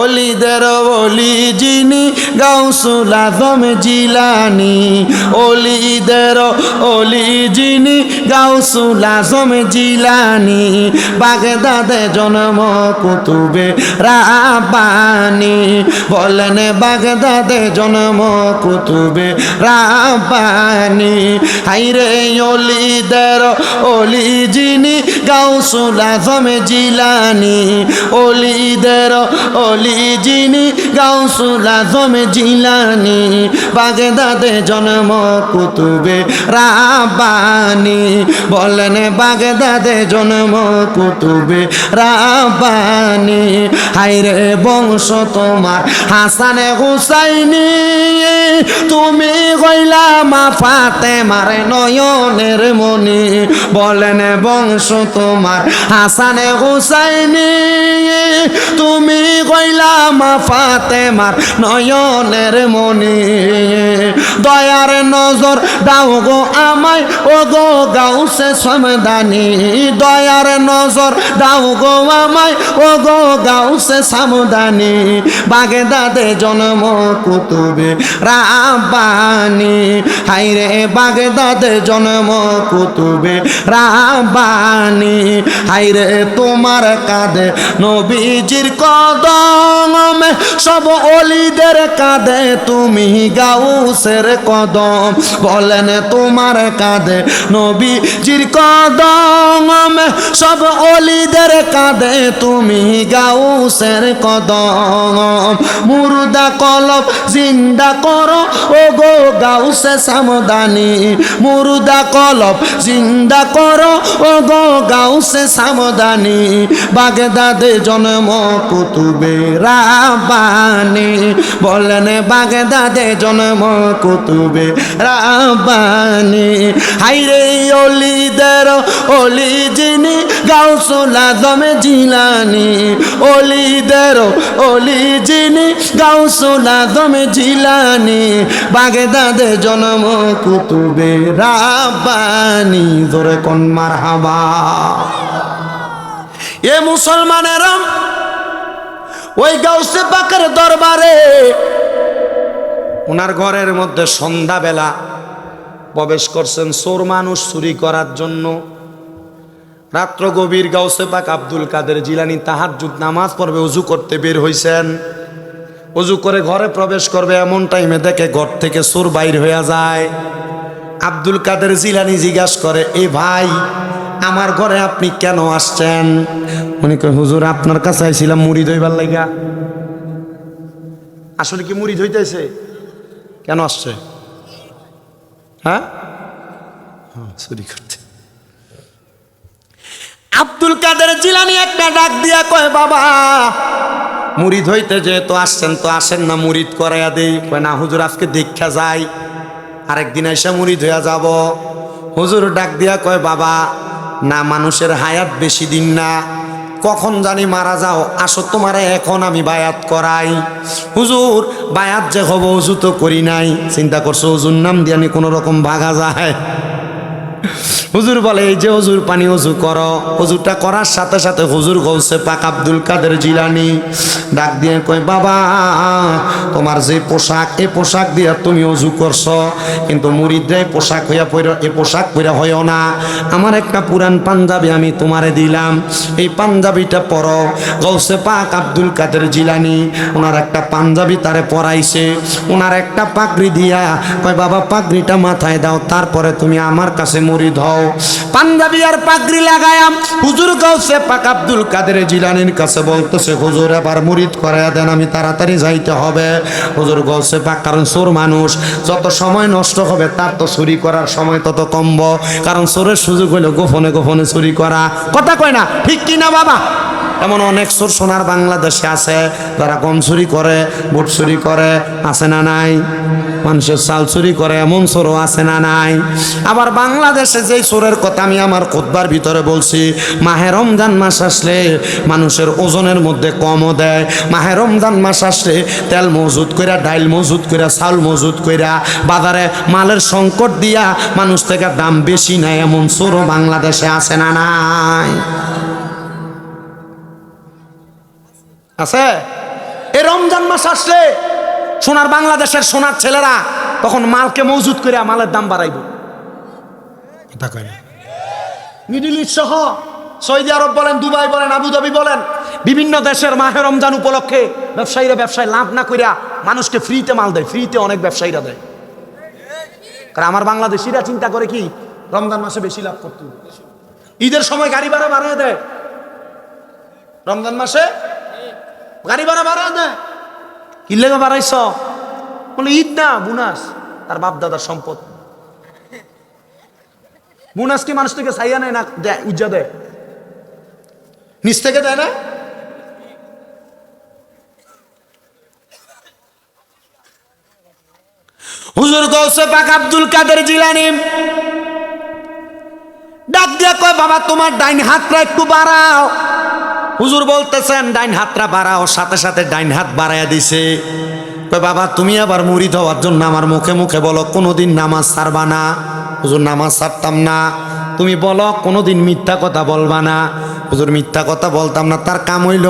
অলিদের অলি যিনি গাউসুল জিলানি। অলিদের অলি যিনি গাউসুল আজম জিলানি। বাগদাদে জন্ম কুতুবে রাবানি বলেন বাগদাদে জন্ম কুতুবে রাবানি হাইরে অলিদের অলি যিনি গাউসুল আজম জিলানি। অলিদের অলি যিনি গাউসুল আজম জিলানি, বাগদাদে জন্ম কুতুবে রাবানি বলেন বাগদাদে জন্ম কুতুবে রাবানি হাইরে বংশ তোমার হাসানে হুসাইনি। তুমি কইলা মা ফাতে মারে নয়নের মনি বলেন বংশ তোমার হাসানে হুসাইনি। তুমি কইলা মা ফাতে মার নয়নের মনি দয়ার নজর দাও গো আমায়, ও গো গাউসে সমদানি। দয়ার নজর দাও গো আমায়, ও গো গাউসে সামদানি। বাগদাদে জন্ম কুতুবে রাব্বানি। হাইরে বাগদাদে জন্ম কুতুবে রাব্বানি। হাইরে তোমার কাঁধে নবীজির কদম সব অলিদের কাঁধে তুমি গাউসের কদম। বলেন তোমার কাঁধে নবীজির কদম, সব অলিদের কাঁধে তুমি গাউসের কদম। মুর্দা কলব জিন্দা করো ও গো গাউসে সামদানি। মুর্দা কলব, জিন্দা করো ও গো গাউসে সামদানি। বাগদাদে জন্ম কুতুবে রাবানি বলেন বাগদাদে জন্ম কুতুবে রাবানি হাইরে অলিদের অলি যিনি গাউসুল আজম জিলানি। অলিদের অলি যিনি গাউসুল আজম জিলানি, বাগদাদে জন্ম কুতুবে রাবানি জোরে কোন মার হাবা এ মুসলমানেরা, ওই গাউসে পাকের দরবারে ওনার ঘরের মধ্যে সন্ধ্যাবেলা প্রবেশ করছেন সোর মানুষ চুরি করার জন্য। রাত্র গভীর গাউসে পাক আব্দুল কাদের জিলানি তাহাজ্জুদ নামাজ পড়বে, উজু করতে বের হইছেন। উজু করে ঘরে প্রবেশ করবে এমন টাইমে দেখে ঘর থেকে চোর বাইর হয়ে যায়। আব্দুল কাদের জিলানি জিজ্ঞাস করে এ ভাই আমার ঘরে আপনি কেন আসছেন? উনি কয় হুজুর আপনার কাছে আইছিলাম মুড়ি ধইবার লাগা আসলে কি মুড়ি ধইতেছে কেন আসছে? হ্যাঁ? হ্যাঁ, চুরি করতে। আব্দুল কাদের জিলানি একটা ডাক দিয়া কয় বাবা মুড়িদ হইতে যেহেতু আসছেন, তো আসেন না মুড়িদ করাইয়া দেই। কয়, না, হুজুর, আজকে দীক্ষা যাই। আরেকদিন এসে মুড়িদ হইয়া যাব। হুজুর ডাক দিয়া কয়, বাবা, না, মানুষের হায়াত বেশি দিন না। কখন জানি মারা যাও, আসো তোমারে এখন আমি বায়াত করাই। হুজুর, বায়াত যে হব হুজু তো করি নাই। চিন্তা করছ, হুজুর নাম দিয়ে আমি কোনো রকম ভাগা যায়? হুজুর বলে, এই যে হুজুর, পানি হুজু করো। হুজুরটা করার সাথে সাথে হুজুর গলছে পাক আব্দুল কাদের জিলানি। ডাক দিয়ে কই বাবা, তোমার যে পোশাক, এই পোশাক দিয়া তুমি অজু করছ। কিন্তু মুরিদরাই পোশাক হইয়া পইরা, এই পোশাক পইরা হইও না। আমার একটা পুরান পাঞ্জাবি আমি তোমারে দিলাম। এই পাঞ্জাবিটা পরো। গৌসে পাক আব্দুল কাদের জিলানি, ওনার একটা পাঞ্জাবি তারে পরাইছে। ওনার একটা পাগড়ি দিয়া কয়, বাবা, পাগড়িটা মাথায় দাও, তারপরে তুমি আমার কাছে মুরিদ হও পাঞ্জাবি আর পাগড়ি লাগায়াম হুজুর গাউসে পাক আব্দুল কাদের জিলানির কাছে বলতেছে, হুজুর, এবার মুরিদ করাইয়া দেন, আমি তাড়াতাড়ি যাইতে হবে। হুজুর গাউসে পাক কারণ সোর মানুষ, যত সময় নষ্ট হবে তার তো চুরি করার সময় তত কমব। কারণ সোরের সুযোগ হলো গোপনে গোপনে চুরি করা। কথা কয় না, ঠিক কি না বাবা? এমন অনেক সোর সোনার বাংলাদেশে আছে, যারা গম চুরি করে, বুট চুরি করে, আছে না নাই? মানুষের চাল চুরি করে, এমন সোরও আছে না নাই? আবার বাংলাদেশে যেই সোরের কথা আমি আমার খোদবার ভিতরে বলছি, মাহে রমজান মাস আসলে মানুষের ওজনের মধ্যে কমও দেয়। মাহে রমজান মাস আসলে তেল মজুত কইরা, ডাইল মজুত কইরা, চাল মজুত কইরা, বাজারে মালের সংকট দিয়া মানুষ থেকে দাম বেশি নেয়, এমন সোরও বাংলাদেশে আছে না নাই? আছে? রমজান মাস আসলে সোনার বাংলাদেশের সোনার ছেলেরা তখন মালকে মজুদ করে মালের দাম বাড়াইব। কথা কয়। মিডিল ইস্ট সহ সৌদি আরব বলেন দুবাই বলেন আবুধাবি বলেন বিভিন্ন দেশের মাহে রমজান উপলক্ষে ব্যবসায়ীরা ব্যবসায় লাভ না করিয়া মানুষকে ফ্রিতে মাল দেয় ফ্রিতে অনেক ব্যবসায়ীরা দেয়। কারণ আমার বাংলাদেশিরা চিন্তা করে কি রমজান মাসে বেশি লাভ করতে। ঈদের সময় গাড়ি ভাড়া বাড়িয়ে দেয়। রমজান মাসে গাড়ি ভাড়া বাড়ায় দেয় কি লেগে বাড়াইছ? বলে, ঈদ না, বুনাস। তার বাপ দাদার সম্পদ। বোনাস কি মানুষ থেকে চাইয়া নেয় না? দেয়, উজ্জা দেয়। নিচ থেকে দেয় না? হুজুর গৌসে পাক আব্দুল কাদের জিলানি। ডাক দিয়া কয়, বাবা, তোমার ডাইন হাতটা একটু বাড়াও। হুজুর বলতেছেন, ডাইন হাতটা বাড়াও, সাথে সাথে ডাইন হাত বাড়াইয়া দিছে। বাবা, তুমি আবার মুড়ি হওয়ার জন্য আমার মুখে মুখে বলো, কোনোদিন নামাজ ছাড়বা না? হুজুর, নামাজ ছাড়তাম না। তুমি বলো, কোনোদিন মিথ্যা কথা বলবা না? হুজুর, মিথ্যা কথা বলতাম না, তার কাম হইল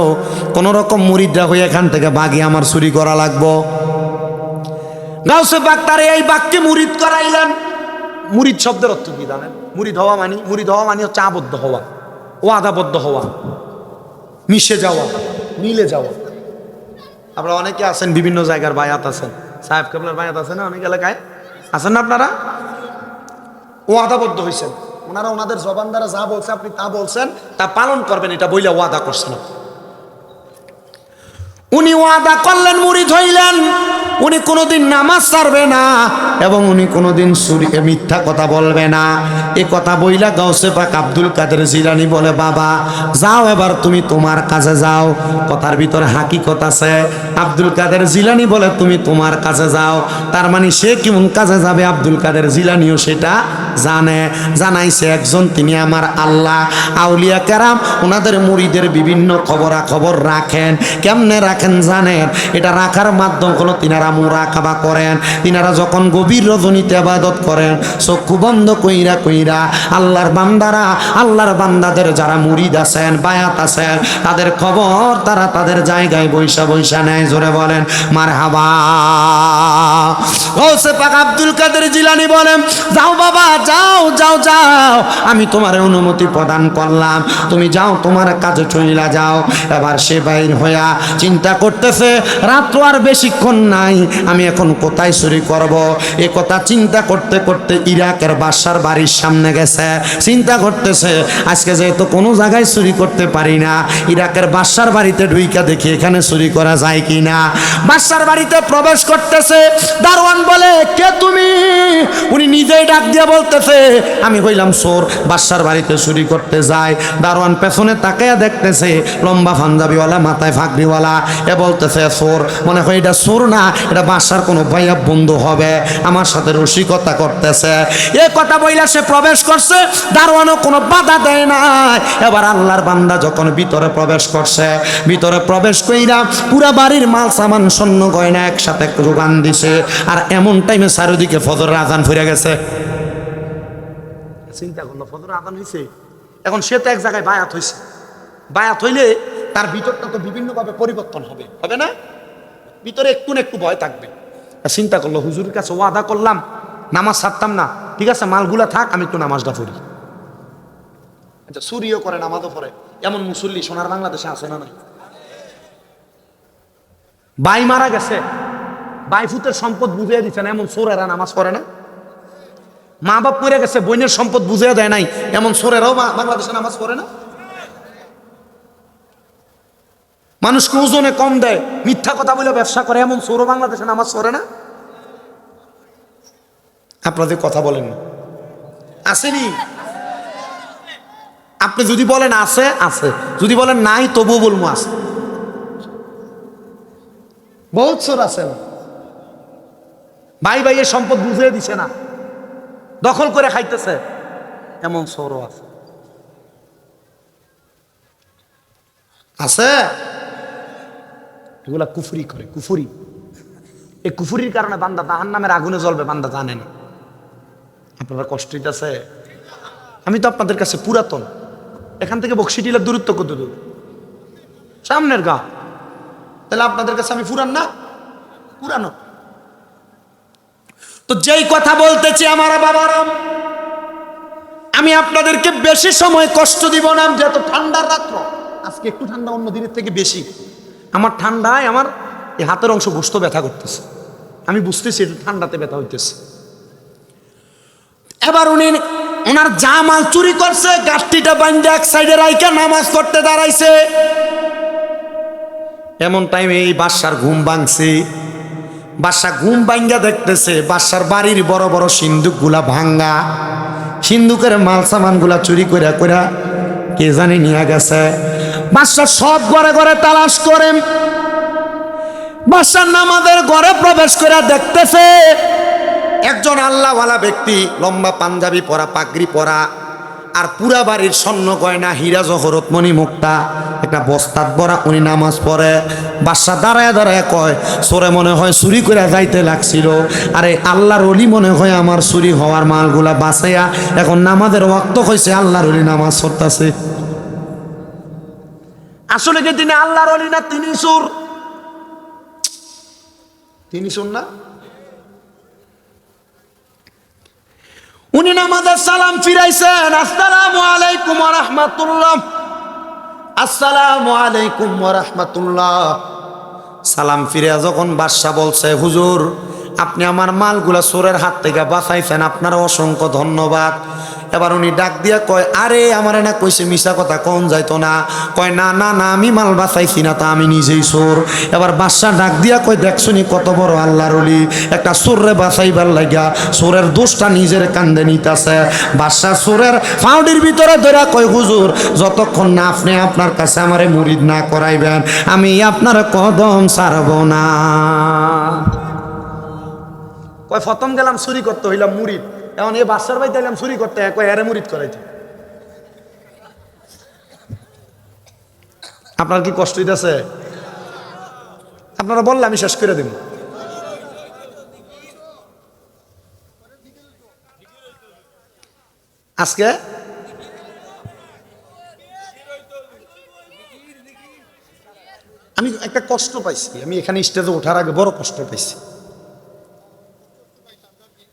কোনো রকম মুড়িদরা হয়ে এখান থেকে বাগি আমার চুরি করা লাগবো। গাউসে বাগ তারে এই বাক্যে মুড়িদ করাইলেন। মুরিদ শব্দের অর্থ কি জানেন? মুরিদ হওয়া মানি মুরিদ হওয়া মানি হচ্ছে আবদ্ধ হওয়া, ওয়াদাবদ্ধ হওয়া। মিশে যাওয়া, মিলে যাওয়া। আপনারা অনেকে আছেন, বিভিন্ন জায়গার বায়াত আছেন। সাহেব কেবলার বায়াত আছে না অনেক এলাকায়? আছেন না আপনারা? ওয়াদাবদ্ধ হয়েছেন ওনারা ওনাদের জবান দ্বারা যা বলছে আপনি তা বলছেন, তা পালন করবেন, এটা বইলে ওয়াদা করছেন। উনি ওয়াদা করলেন, মুরিদ হইলেন। উনি কোনোদিন নামাজ ছাড়বে না এবং উনি কোনোদিন সুরি মিথ্যা কথা বলবে না। এ কথা বইলা গাউসে পাক আব্দুল কাদের জিলানি বলে, বাবা, যাও এবার তুমি তোমার কাছে যাও। কথার ভিতরে হাকিকত আছে। আব্দুল কাদের জিলানি বলে, তুমি তোমার কাছে যাও। তার মানে সে কেমন কাজে যাবে আব্দুল কাদের জিলানিও সেটা জানে, জানাইছে একজন, তিনি আমার আল্লাহ। আউলিয়া কেরাম, ওনাদের মুড়িদের বিভিন্ন খবরা খবর রাখেন। কেমনে রাখেন জানেন? এটা রাখার মাধ্যম হলো তিনারা মুরাকাবা করেন। তিনারা যখন গভীর রজনীতে আবাদত করেন, চক্ষু বন্ধ কইরা কইরা আল্লাহর বান্দারা, আল্লাহর বান্দাদের যারা মুরিদ আছেন, বায়াত আছেন, তাদের খবর তারা তাদের জায়গায় বৈশা বৈশা নেয়, জোরে বলেন মার হাবা পাক আব্দুল কাদের জিলানি বলেন, যাও বাবা যাও যাও যাও। আমি তোমার অনুমতি প্রদান করলাম। তুমি যাও, তোমার কাজে চইলা যাও। এবার সে বাইর হইয়া চিন্তা করতেছে, রাত্র আর বেশিক্ষণ নাই, আমি এখন কোথায় চুরি করব? এ কথা চিন্তা করতে করতে ইরাকের বাসার বাড়ির সামনে গেছে। চিন্তা করতেছে, আজকে যেহেতু কোনো জায়গায় চুরি করতে পারি না, ইরাকের বাসার বাড়িতে ঢুইকা দেখি এখানে চুরি করা যায় কি না বাসার বাড়িতে প্রবেশ করতেছে, দারোয়ান বলে, কে তুমি? উনি নিজেই ডাক দিয়ে বলতেছে আমি হইলাম চোর বাসার বাড়িতে চুরি করতে যায়। দারোয়ান পেছনে তাকাইয়া দেখতেছে, লম্বা পাঞ্জাবিওয়ালা, মাথায় ফাঁকরিওয়ালা এ বলতেছে, চোর, মনে হয় এটা চোর না, এটা বাসার কোনো ভাইয়া বন্ধু হবে। আমার সাথে রসিকতা করতেছে। এ কথা বইলা সে প্রবেশ করছে, দারোয়ানও কোনো বাধা দেয় না এবার আল্লাহর বান্দা যখন ভিতরে প্রবেশ করছে, ভিতরে প্রবেশ কইরা পুরা বাড়ির মাল, সামান স্বর্ণ গয়না একসাথে যোগান দিছে। আর এমন টাইমে চারিদিকে ফজর আজান ফিরে গেছে। চিন্তা করল ফজর আজান হয়েছে এখন সে তো এক জায়গায় বায়াত হয়েছে বায়াত হইলে তার ভিতরটা তো বিভিন্নভাবে পরিবর্তন হবে। হবে না? ভিতরে একটু না একটু ভয় থাকবে। চিন্তা করল, হুজুরের কাছে ওয়াদা করলাম, নামাজ ছাড়তাম না। ঠিক আছে, মালগুলা থাক, আমি একটু নামাজটা পড়ি। আচ্ছা চুরিও করে, নামাজও পড়ে। এমন মুসল্লি সোনার বাংলাদেশে আছে না নাই? বাই মারা গেছে। বাইফুতের সম্পদ বুঝিয়ে দিচ্ছে না, এমন সোরেরা নামাজ পড়ে না? মা বাপ মরে গেছে, বইনের সম্পদ বুঝিয়ে দেয় নাই। এমন সোরেরাও বাংলাদেশে নামাজ পড়ে না? মানুষকে ওজনে কম দেয়, মিথ্যা কথা বলে ব্যবসা করে, এমন সৌর বাংলাদেশে নামাজ পড়ে না? আপনাদের কথা বলেন আসেনি? আপনি যদি বলেন আছে আছে। যদি বলেন নাই, তবুও বলব আছে। বহুত সোর আছে। ভাই ভাইয়ের সম্পদ বুঝিয়ে দিছে না। দখল করে খাইতেছে। এমন চোরও আছে। আছে? এগুলা কুফুরি করে কুফুরি। এই কুফুরির কারণে বান্দা তাহার নামের আগুনে জ্বলবে বান্দা জানে না। আপনারা কষ্ট আছে আমি তো আপনাদের কাছে পুরাতন। এখান থেকে বক্সিটিলার দূরত্ব কত দূর? সামনের গা। তাহলে আপনাদের কাছে আমি পুরান না? পুরানো। তো যেই কথা বলতেছি আমার বাবারা, আমি আপনাদেরকে বেশি সময় কষ্ট দিব না যেহেতু ঠান্ডার রাত্র, আজকে একটু ঠান্ডা, অন্য দিনের থেকে বেশি। আমার ঠান্ডায় আমার এই হাতের অংশ বুঝতে ব্যথা করতেছে। আমি বুঝতেছি এটা ঠান্ডাতে ব্যথা হইতেছে। এবার উনি ওনার যা মাল চুরি করছে, গাছটিটা বান্ধে এক সাইডে রাইকা নামাজ করতে দাঁড়াইছে। এমন টাইমে এই বাসার ঘুম ভাঙছে। বাসা ঘুম ভাঙ্গা দেখতেছে, বাসার বাড়ির বড় বড় সিন্দুকগুলা ভাঙ্গা, সিন্দুকের মাল সামানগুলা চুরি করে করে কে জানি নিয়ে গেছে। বাসার সব ঘরে ঘরে তালাশ করে। বাসার নামাদের ঘরে প্রবেশ করে দেখতেছে, একজন আল্লাহওয়ালা ব্যক্তি লম্বা পাঞ্জাবি পরা, পাগড়ি পরা আর পুরা বাড়ির স্বর্ণ গয়না, হীরা জহরত মণি মুক্তা, একটা বস্তাত ভরা উনি নামাজ পড়ে। বাসা দাঁড়ায় দাঁড়ায় কয়, সোরে মনে হয় চুরি করে যাইতে লাগছিল। আরে আল্লাহর অলি মনে হয় আমার চুরি হওয়ার মালগুলা বাঁচাইয়া এখন নামাজের ওয়াক্ত হয়েছে আল্লাহর অলি নামাজ পড়তাছে। আসলে কি তিনি আল্লাহর অলি না তিনি সুর তিনি শুন না? উনি নামাজের সালাম ফিরাইছেন, আসসালামু আলাইকুম রহমাতুল্লাহ। আসসালাম আলাইকুম রাহমাতুল্লাহ। সালাম ফিরে যখন বাদশাহ বলছে, হুজুর, আপনি আমার মালগুলা চোরের হাত থেকে বাঁচাইছেন আপনার অসংখ্য ধন্যবাদ। এবার উনি ডাক দিয়া কয়, আরে, আমার না কইছে মিশা কথা, কন যাইতো না। কয়, না না না, আমি মাল বাঁচাইছি না তা আমি নিজেই চোর। এবার বাদশা ডাক দিয়া কয় দেখছনি কত বড় আল্লাহর অলি একটা চোররে বাঁচাইবার লাগিয়া চোরের দোষটা নিজের কান্দে নিতাছে। বাদশা চোরের ফাউডির ভিতরে ধরা কয়, হুজুর, যতক্ষণ না আপনি আপনার কাছে আমারে মুরিদ না করাইবেন, আমি আপনার কদম ছাড়ব না। কয় প্রথম গেলাম, চুরি করতে হইলাম মুরিদ। এখন এই বাচ্চার বাড়িতে গেলাম চুরি করতে এক এরে মুরিদ করাইতে। আপনার কি কষ্ট হইতেছে? আপনারা বললে আমি শেষ করে দেব আজকে? আমি একটা কষ্ট পাইছি, আমি এখানে স্টেজে ওঠার আগে বড় কষ্ট পাইছি।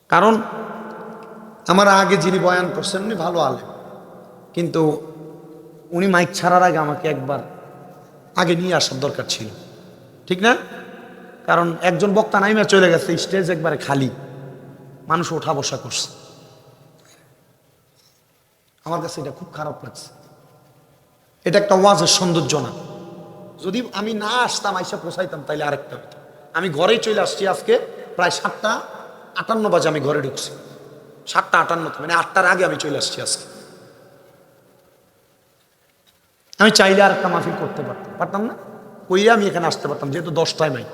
কারণ আমার আগে যিনি বয়ান করছেন, উনি ভালো আলেম। কিন্তু উনি মাইক ছাড়ার আগে আমাকে একবার আগে নিয়ে আসার দরকার ছিল। ঠিক না? কারণ একজন বক্তা নাইমা চলে গেছে, স্টেজ একবারে খালি। মানুষ ওঠা বসা করছে। আমার কাছে এটা খুব খারাপ লাগছে। এটা একটা ওয়াজের সৌন্দর্য না। যদি আমি না আসতাম, আইসা পোষাইতাম, তাইলে আরেকটা আমি ঘরেই চলে আসছি আজকে, প্রায় সাতটা আটান্ন বাজে আমি ঘরে ঢুকছি। সাতটা আটান্ন মানে আটটার আগে আমি চলে আসছি আজকে। আমি চাইলে আর একটা মাহফিল করতে পারতাম। পারতাম না? কইরে আমি এখানে আসতে পারতাম, যেহেতু দশটায় মাইক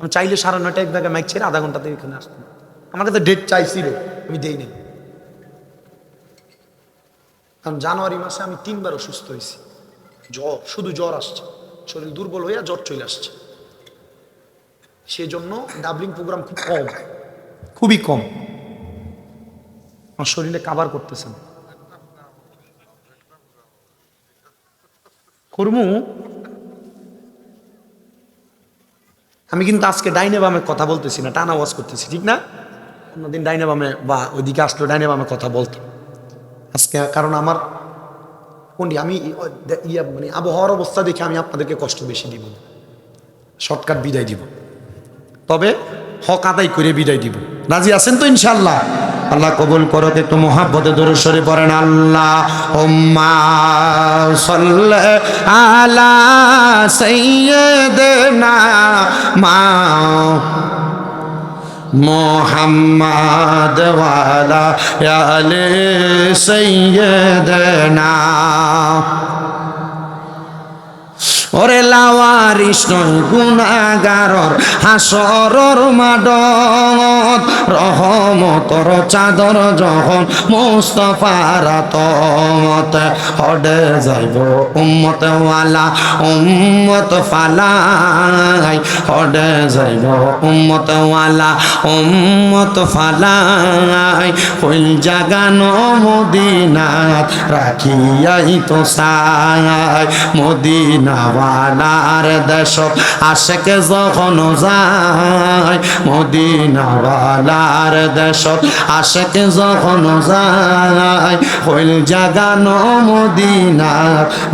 আমি চাইলে সাড়ে নয়টা এক জায়গায় মাইক ছেড়ে আধা ঘন্টাতে এখানে আসতাম। আমার কাছে ডেট চাইছিল, আমি দেই কারণ জানুয়ারি মাসে আমি তিনবার অসুস্থ হয়েছি। জ্বর, শুধু জ্বর আসছে। শরীর দুর্বল হইয়া জ্বর চলে আসছে। সেজন্য ডাবলিং প্রোগ্রাম খুব কম। খুবই কম। আমার শরীরে কাবার করতেছেন। করমু, আমি কিন্তু আজকে ডাইনে বামে কথা বলতেছি না, টানা ওয়াজ করতেছি, ঠিক না? অন্যদিন ডাইনে বামে বা ওইদিকে আসলো ডাইনে বামে কথা বলতাম আজকে কারণ আমার কোনটি আমি ইয়া মানে আবহাওয়ার অবস্থা দেখে আমি আপনাদেরকে কষ্ট বেশি দিব। শর্টকাট বিদায় দিব। তবে হক আদায় করে বিদায় দিব। রাজি আছেন তো ইনশাল্লাহ আল্লাহ কবুল করো একটু মোহাব্বতে দরুসরে পড়েন। আল্লাহ ওম্মা আলা সাইয়্যিদিনা মা মোহাম্মদ ওয়ালা আলে সাইয়্যিদিনা ওরে লাওয়ারিস নয়, গুণাগারর হাসরর মাডত রহমতর চাদর যখন মুস্তফার তমত হডে যাইব উম্মত ওয়ালা উম্মত ফালাই। পড়ে যাইব উম্মত ওয়ালা উম্মত ফালাই। কইল জাগানো মদিনাত রাখিয়াই তো সাই। মদিনাওয়ালার দেশ আশেকে যখন যায়, মদিনাওয়ালার দেশ আশেকে যখন যায়, হইল জাগানো মদিনা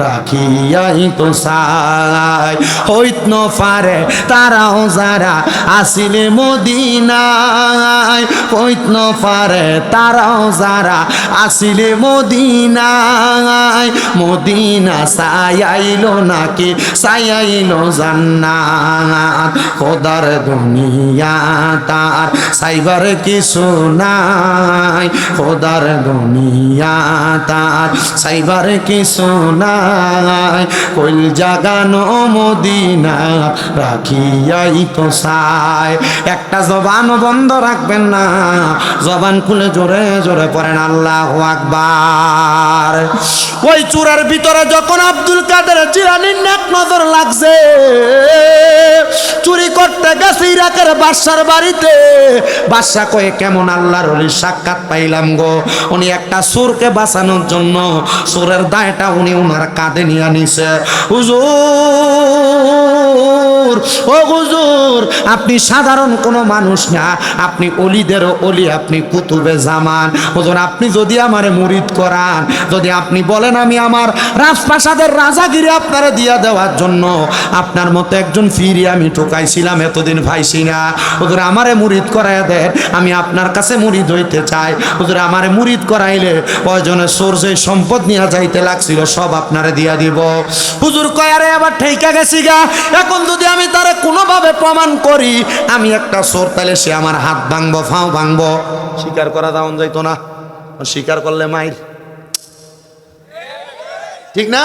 রাখিয়াই তো সাই হইত ন পারে তারাও যারা আসিলে মদিনায়, হইত ন পারে তারাও যারা আসিলে মদিনায়, মদিনা সাইলো নাকি জান্নাত, খোদার দুনিয়া তার। সাইবার কিছু নাই, খোদার দুনিয়া তার। সাইবার কিছু নাই, কইল জাগানো মদিনা রাখিয়াই তো সাই একটা জবান বন্ধ রাখবেন না, জবান খুলে জোরে জোরে পড়েন আল্লাহ আকবার। ওই চূড়ার ভিতরে যখন আব্দুল কাদের জিরানির নেক নজর লাগছে। চুরি করতে গেছে ইরাকের বাদশার বাড়িতে। বাদশা কয়ে, কেমন আল্লাহর অলির সাক্ষাৎ পাইলাম গো? উনি একটা সুরকে বাঁচানোর জন্য সুরের দায়টা উনি ওনার কাঁধে নিয়ে নিছে হুজুর, ও হুজুর, আপনি সাধারণ কোনো মানুষ না। আপনি অলিদেরও অলি, আপনি কুতুবে জামান। হুজুর, আপনি যদি আমার মুরিদ করান, যদি আপনি বলেন আমি আমার রাজপ্রাসাদের রাজাগিরি আপনারা দিয়া দেওয়ার জন্য আপনার মতো একজন ফিরি আমি ঠকাইছিলাম এতদিন ভাইছি না। হুজুর, আমারে মুরিদ করাই দেন, আমি আপনার কাছে মুরিদ হইতে চাই। হুজুর, আমারে মুরিদ করাইলে প্রয়োজনে সোর যে সম্পদ নিয়ে যাইতে লাগছিল, সব আপনারে দিয়া দিব। হুজুর কয়ারে আবার ঠেকা গেছি গা। এখন যদি আমি তারে কোনোভাবে প্রমাণ করি, আমি একটা সোর, তাহলে সে আমার হাত ভাঙবো, ফাও ভাঙবো। স্বীকার করা দাওন যাইতো না। স্বীকার করলে মাইর। ঠিক না?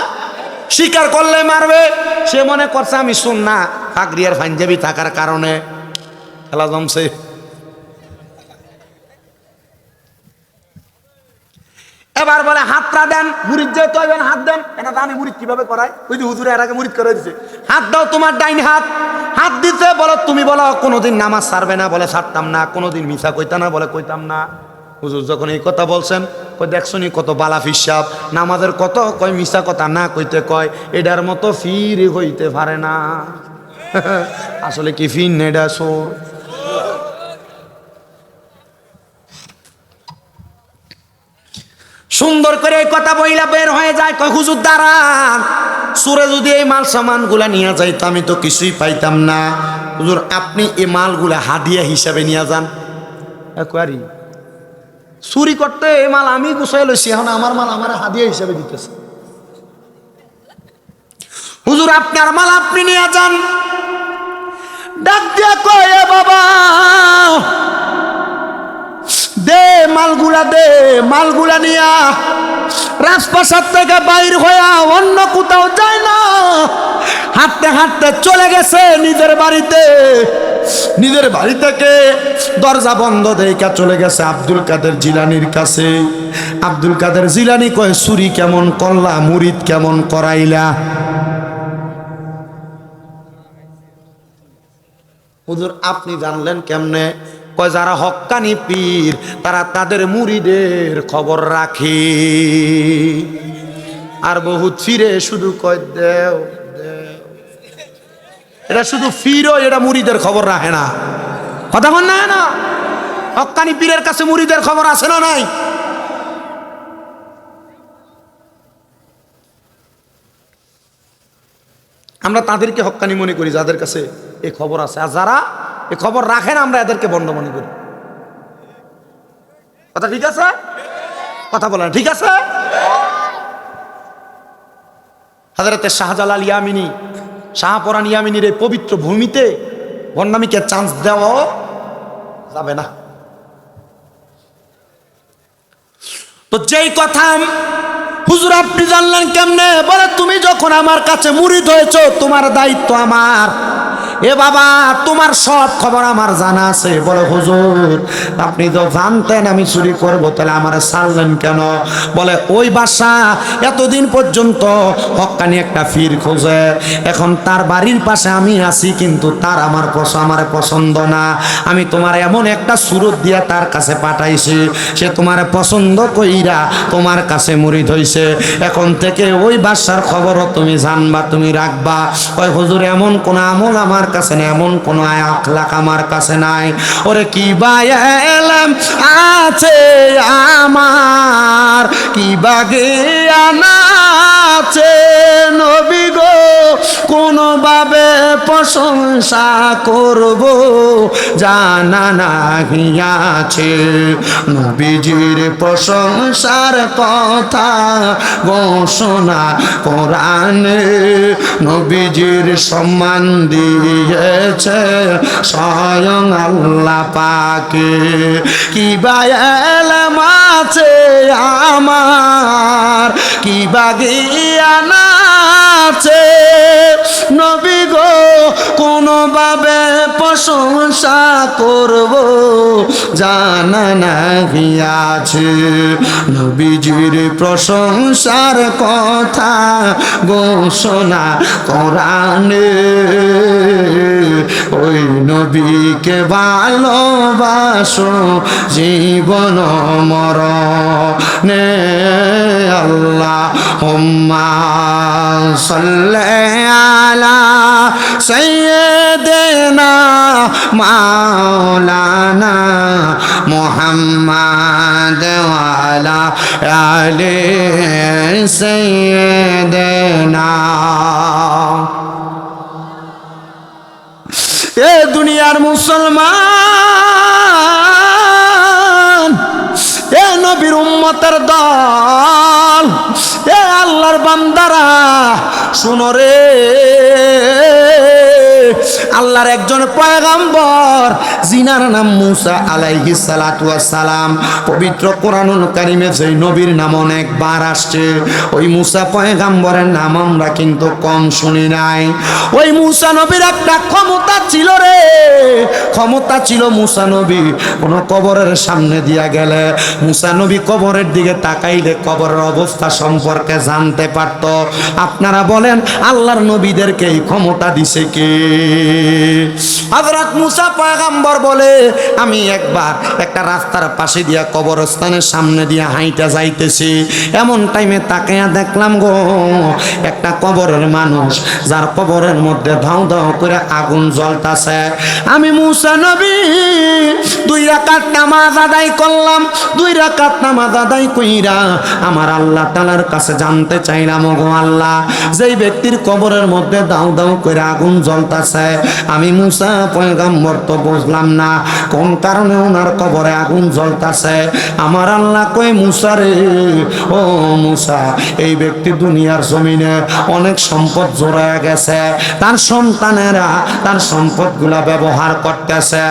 স্বীকার করলে মারবে। সে মনে করছে আমি শুন না ফাকরিয়ার পাঞ্জাবি থাকার কারণে। খেলা জমছে। এবার বলে, হাতটা দেন মুড়িদ যেহেতু হইবেন হাত দেন। এটা আমি মুড়িদ কীভাবে করাই? ওই যে হুজুরে এর আগে মুড়িদ করে দিছে। হাত দাও তোমার ডাইন হাত। হাত দিতে বলো, তুমি বলো, কোনোদিন নামাজ সারবে না বলে সারতাম না, কোনোদিন মিশা কইতা না বলে কইতাম না। হুজুর যখন এই কথা বলছেন কই দেখছনি কত বালা ফিসাব। নামাজের কত কয় মিশা কথা না কইতে কয় এটার মতো ফির হইতে পারে না। আসলে কি ফির নেডা সোর সুন্দর করে এই কথা বইলা বের হয়ে যায়, কয় হুজুর দাঁড়ান, সুরে যদি এই মাল সামানগুলা নিয়ে যাইতো, আমি তো কিছুই পাইতাম না। হুজুর, আপনি এই মালগুলা হাদিয়া হিসাবে নিয়ে যান। কোয়ারি চুরি করতে এই মাল আমি গুছাই লইছি এখন আমার মাল আমার হাদিয়া হিসাবে দিতেছে। হুজুর আপনার মাল আপনি নিয়ে যান। ডাক দিয়া কয় বাবা, দে মালগুলা দে মালগুলা নিয়া। রাজপ্রাসাদ থেকে বাইর হইয়া অন্য কোথাও যায় না। হাঁটতে হাঁটতে চলে গেছে নিজের বাড়িতে। নিজের বাড়ি থেকে দরজা বন্ধ দেখা চলে গেছে আব্দুল কাদের জিলানির কাছে। আব্দুল কাদের জিলানি কয়, সুরি কেমন করলা, মুরিদ কেমন করাইলা? হুজুর, আপনি জানলেন কেমনে? কয়, যারা হক্কানি পীর, তারা তাদের মুড়িদের খবর রাখে। আর বহুত ফিরে শুধু কয়, দেও। এটা শুধু ফিরো এটা মুড়িদের খবর রাখে না। কথা বল না না হক্কানি পীরের কাছে মুড়িদের খবর আছে না নাই? আমরা তাদেরকে হক্কানি মনে করি যাদের কাছে এই খবর আছে। আর যারা এই খবর রাখেন, আমরা এদেরকে বন্ধ মনে করি। কথা ঠিক আছে? কথা বলেন, ঠিক আছে? হাজারাতে শাহজালাল ইয়ামিনী শাহপরান ইয়ামিনীর এই পবিত্র ভূমিতে বন্যামীকে চান্স দেওয়া যাবে না। তো যেই কথা হুজুর আপনি জানলেন কেমনে? বলে, তুমি যখন আমার কাছে মুরিদ হয়েছ তোমার দায়িত্ব আমার। এ বাবা, তোমার সব খবর আমার জানা আছে। বলে, হুজুর, আপনি তো জানতেন আমি চুরি করব, তাহলে আমার ছাড়লেন কেন? বলে, ওই বাসা এতদিন পর্যন্ত হকানি একটা ফির খোঁজে। এখন তার বাড়ির পাশে আমি আছি, কিন্তু তার আমার আমার পছন্দ না। আমি তোমার এমন একটা সুরত দিয়া তার কাছে পাঠাইছি, সে তোমার পছন্দ কইরা তোমার কাছে মুড়ি ধইছে। এখন থেকে ওই বাসার খবরও তুমি জানবা, তুমি রাখবা। ওই হুজুর, এমন কোন আমল আমার কাছে নেই, এমন কোন আখলাখ আমার কাছে নাই। ওরে কি বা এলাম আছে আমার, কি বাগে আনা আছে নবী গো, কোনোভাবে প্রশংসা করব, জানা নাহি আছে। নবীজির প্রশংসার কথা ঘোষণা কোরআনে, নবীজির সম্মান দিয়েছে স্বয়ং আল্লাহ পাকে। কি বায়ালাম আছে আমার, কি বাগিয়ানা আছে। নবী গো, কোনোভাবে প্রশংসা করব, জানা না আছে। নবীজির প্রশংসার কথা ঘোষণা কোরআনে ওই নবীকে ভালোবাসো, জীবন মরণে আল্লাহ হুম্মা সাল্লি আলা সাইয়্যিদিনা মাওলানা মুহাম্মাদ ওয়া আলা আলি এ দুনিয়ার মুসলমান, এ নবীর উম্মতের দল, এ আল্লাহর বান্দারা, শুনো রে। আল্লাহর একজন পয়গাম্বর জিনার নাম মুসা আলাইহি সালাম পবিত্র কোরআনুল কারিমে যেই নবীর নাম অনেকবার আসছে, ওই মুসা পয়গাম্বরের নাম আমরা কিন্তু কম শুনি নাই। ওই মুসা নবীর একটা ক্ষমতা ছিল রে। ক্ষমতা ছিল মুসা নবী কোন কবরের সামনে দিয়া গেলে। মুসা নবী কবরের দিকে তাকাইলে কবরের অবস্থা সম্পর্কে জানতে পারত। আপনারা বলেন, আল্লাহর নবীদেরকে এই ক্ষমতা দিছে কে? হযরত মুসা পয়গাম্বর বলে, আমি একবার একটা রাস্তার পাশে দিয়া কবরস্থানের সামনে দিয়া হাইটা যাইতেছি। এমন টাইমে তাকাইয়া দেখলাম গো, একটা কবরের মানুষ, যার কবরের মধ্যে ধাও ধাও করে আগুন জ্বলতাছে। আমি মুসা নবী, দুই রাকাত নামাজ আদায় করলাম। দুই রাকাত নামাজ আদায় কইরা আমার আল্লাহ তালার কাছে জানতে চাইলাম গো আল্লাহ, যেই ব্যক্তির কবরের মধ্যে দাও দাও করে আগুন জ্বলতাছে, আমি মুসা পয়গাম্বর তো বুঝলাম না কোন কারণে ওনার কবরে আগুন জ্বলতাছে? আমার আল্লাহ কই মুসা রে, ও মুসা, এই ব্যক্তি দুনিয়ার জমিনে অনেক সম্পদ জোড়ায় গেছে। তার সন্তানেরা তার সম্পদগুলা ব্যবহার করতেছে।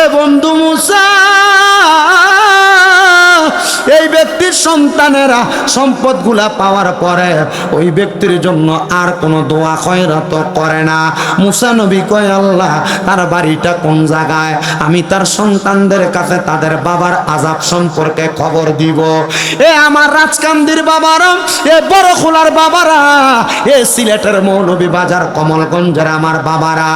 এ বন্ধু মুসা এই ব্যক্তির সন্তানেরা সম্পদগুলা পাওয়ার পরে ওই ব্যক্তির জন্য আর কোনো দোয়া খয়রাত করে না। মুসা নবী কয়, আল্লাহ, তার বাড়িটা কোন জায়গায়? আমি তার সন্তানদের কাছে তাদের বাবার আজাব সম্পর্কে খবর দিব। এ আমার রাজকান্দির বাবারা, এ বড় খোলার বাবারা, এ সিলেটের মৌলভী বাজার কমলগঞ্জের আমার বাবারা।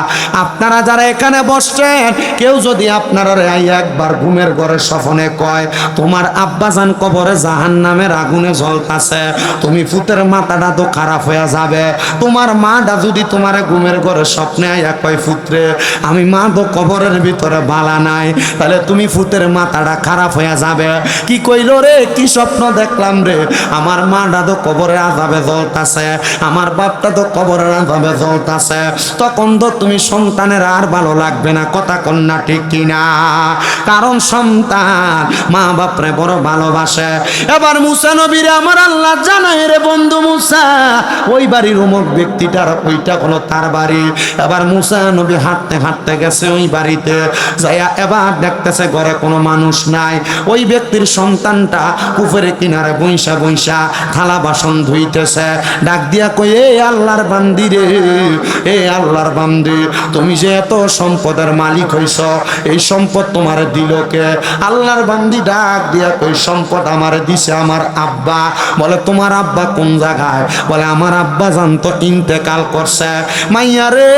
আপনারা যারা এখানে বসছেন, কেউ যদি আপনারা একবার ঘুমের ঘরে স্বপনে কয়, তোমার আব্বাজান কবরে জাহান নামের আগুনে জ্বলতাছে। তুমি ফুতের মাথাটা তো খারাপ হয়ে যাবে। তোমার মাটা যদি তোমার ঘুমের ঘরে স্বপ্নে আইয়া কয়, ফুতরে, আমি মা তো কবরের ভিতরে বালা নাই। তাহলে তুমি ফুতের মাথাটা খারাপ হয়ে যাবে। কি কইল রে? কি স্বপ্ন দেখলাম রে? আমার মাটা তো কবরে আজাবে জ্বলতাছে। আমার বাপটা তো কবরের আজাবে জ্বলতাছে। তখন তো তুমি সন্তানের আর ভালো লাগবে না। কথা কন্যা ঠিক কিনা? কারণ সন্তান মা বাপরে বড় ভালো ভালোবাসে। এবার মুসা নবীরে আমার আল্লাহ জানাই রে বন্ধু মুসা, ওই বাড়ির অমুক ব্যক্তিটার ওইটা হলো তার বাড়ি। এবার মুসা নবী হাঁটতে হাঁটতে গেছে ওই বাড়িতে, যাইয়া এবার দেখতেছে ঘরে কোনো মানুষ নাই। ওই ব্যক্তির সন্তানটা পুকুরের কিনারে বইসা বইসা থালা বাসন ধুইতেছে। ডাক দিয়া কই এ আল্লাহর বান্দি রে, এ আল্লাহর বান্দি, তুমি যে এত সম্পদের মালিক হইছ, এই সম্পদ তোমার দিল কে? আল্লাহর বান্দি ডাক দিয়া কই সম্পদ আমার দিছে আমার আব্বা। বলে, তোমার আব্বা কোন জায়গায়? বলে, আমার আব্বা জানতো ইন্তেকাল করছে। মাইয়া রে,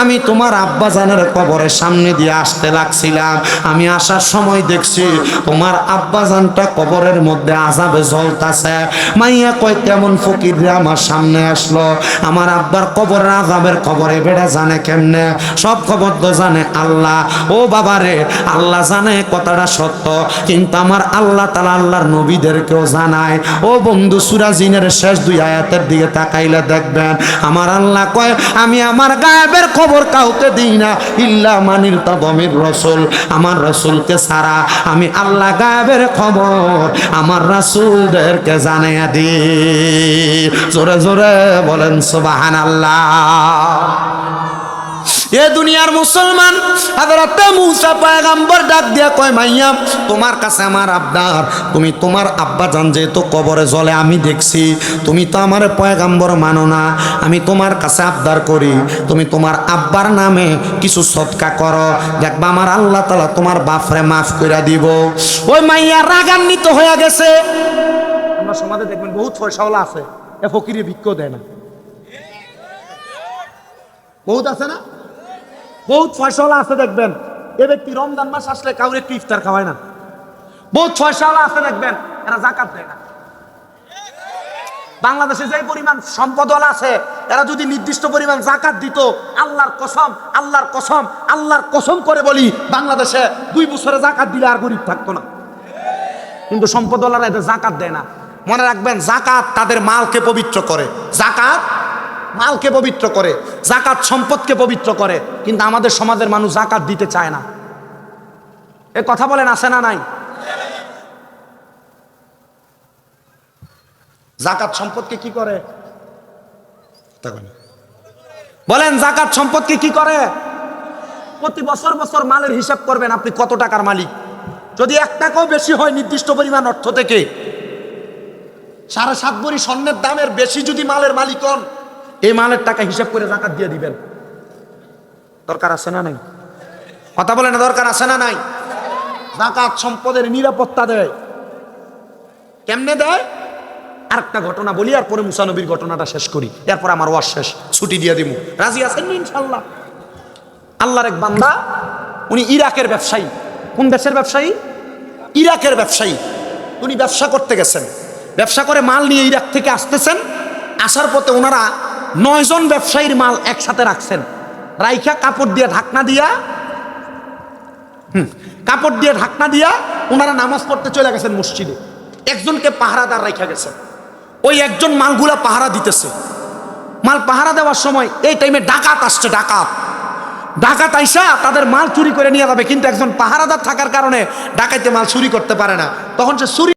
আমি তোমার আব্বা জানের কবরের সামনে দিয়ে আসতে লাগছিলাম। আমি আসার সময় দেখছি তোমার আব্বা জানটা কবরের মধ্যে আজাবে জ্বলতাছে। মাইয়া কয় কেমন ফকির রে আমার সামনে আসলো। আমার আব্বার কবরের আজাবের কবরে বেড়া জানে কেমনে? সব খবর তো জানে আল্লাহ। ও বাবা রে আল্লাহ জানে কথাটা সত্য। কিন্তু আমার আল্লাহ তালা আল্লাহর নবীদেরকেও জানায়, ও বন্ধু সুরাজিনের শেষ দুই আয়াতের দিকে তাকাইলে দেখবেন, আমার আল্লাহ কয়, আমি আমার গায়েবের খবর কাউকে দিই না, ইল্লা মানির তদমির রসুল, আমার রসুলকে ছাড়া আমি আল্লাহ গায়েবের খবর আমার রাসুলদেরকে জানাইয়া দিই। জোরে জোরে বলেন সুবাহান আল্লাহ এ দুনিয়ার মুসলমান হাজরাতে মুসা পয়গাম্বর ডাক দিয়া কয়, মাইয়া, তোমার কাছে আমার আব্দার। তুমি তোমার আব্বা জান যেহেতু কবরে জলে আমি দেখছি। তুমি তো আমার পয়গাম্বর মানো না। আমি তোমার কাছে আবদার করি। তুমি তোমার আব্বার নামে কিছু সৎকা করো। দেখবা আমার আল্লাহ তালা তোমার বাপরে মাফ করে দিব। ওই মাইয়া রাগান্বিত হয়ে গেছে। আমরা সমাজে দেখবেন বহুত পয়সাওয়ালা আছে। এ ফকিরে ভিক্ষ দেয় না। বহুত আছে না? বহুত ফয়সালা আছে দেখবেন। এ ব্যক্তি রমজান মাস আসলে কাউরে একটু ইফতার খাওয়ায় না। বহুত ফয়সালা আছে দেখবেন, এরা জাকাত দেয় না। বাংলাদেশে যে পরিমাণ সম্পদওয়ালা আছে, এরা যদি নির্দিষ্ট পরিমাণ জাকাত দিত, আল্লাহর কসম আল্লাহর কসম আল্লাহর কসম করে বলি, বাংলাদেশে দুই বছরে জাকাত দিলে আর গরিব থাকতো না। কিন্তু সম্পদওয়ালারা এদের জাকাত দেয় না। মনে রাখবেন জাকাত তাদের মালকে পবিত্র করে। জাকাত মালকে পবিত্র করে, জাকাত সম্পদকে পবিত্র করে, কিন্তু আমাদের সমাজের মানুষ জাকাত দিতে চায় না। এ কথা বলেন, আছে না নাই? জাকাত সম্পদকে কি করে? বলেন, জাকাত সম্পদকে কি করে? প্রতি বছর বছর মালের হিসাব করবেন আপনি কত টাকার মালিক। যদি এক টাকাও বেশি হয় নির্দিষ্ট পরিমাণ অর্থ থেকে, সাড়ে সাত ভরি স্বর্ণের দামের বেশি যদি মালের মালিক হন এই মালের টাকা হিসাব করে জাকাত দিয়ে দিবেন। দরকার আছে না নাই? কথা বলে না দরকার আছে না নাই? জাকাত সম্পদের নিরাপত্তা দেয়। কেমনে দেয়? আরেকটা ঘটনা বলি, আর পরে মুসানবীর ঘটনাটা শেষ করি। এরপর আমার ওয়ার শেষ, ছুটি দিয়ে দিব রাজি আছেন ইনশাল্লাহ আল্লাহর এক বান্দা, উনি ইরাকের ব্যবসায়ী। কোন দেশের ব্যবসায়ী? ইরাকের ব্যবসায়ী। উনি ব্যবসা করতে গেছেন। ব্যবসা করে মাল নিয়ে ইরাক থেকে আসতেছেন। আসার পথে ওনারা নয়জন ব্যবসায়ীর মাল একসাথে রাখছেন। রাইখা কাপড় দিয়ে ঢাকনা দিয়া কাপড় দিয়ে ঢাকনা দিয়া ওনারা নামাজ পড়তে চলে গেছেন মসজিদে। একজনকে পাহারাদার রাইখা গেছেন ওই একজন মালগুলা পাহারা দিতেছে। মাল পাহারা দেওয়ার সময় এই টাইমে ডাকাত আসছে, ডাকাত। ডাকাত আইসা তাদের মাল চুরি করে নিয়ে যাবে, কিন্তু একজন পাহারাদার থাকার কারণে ডাকাইতে মাল চুরি করতে পারে না। তখন সে চুরি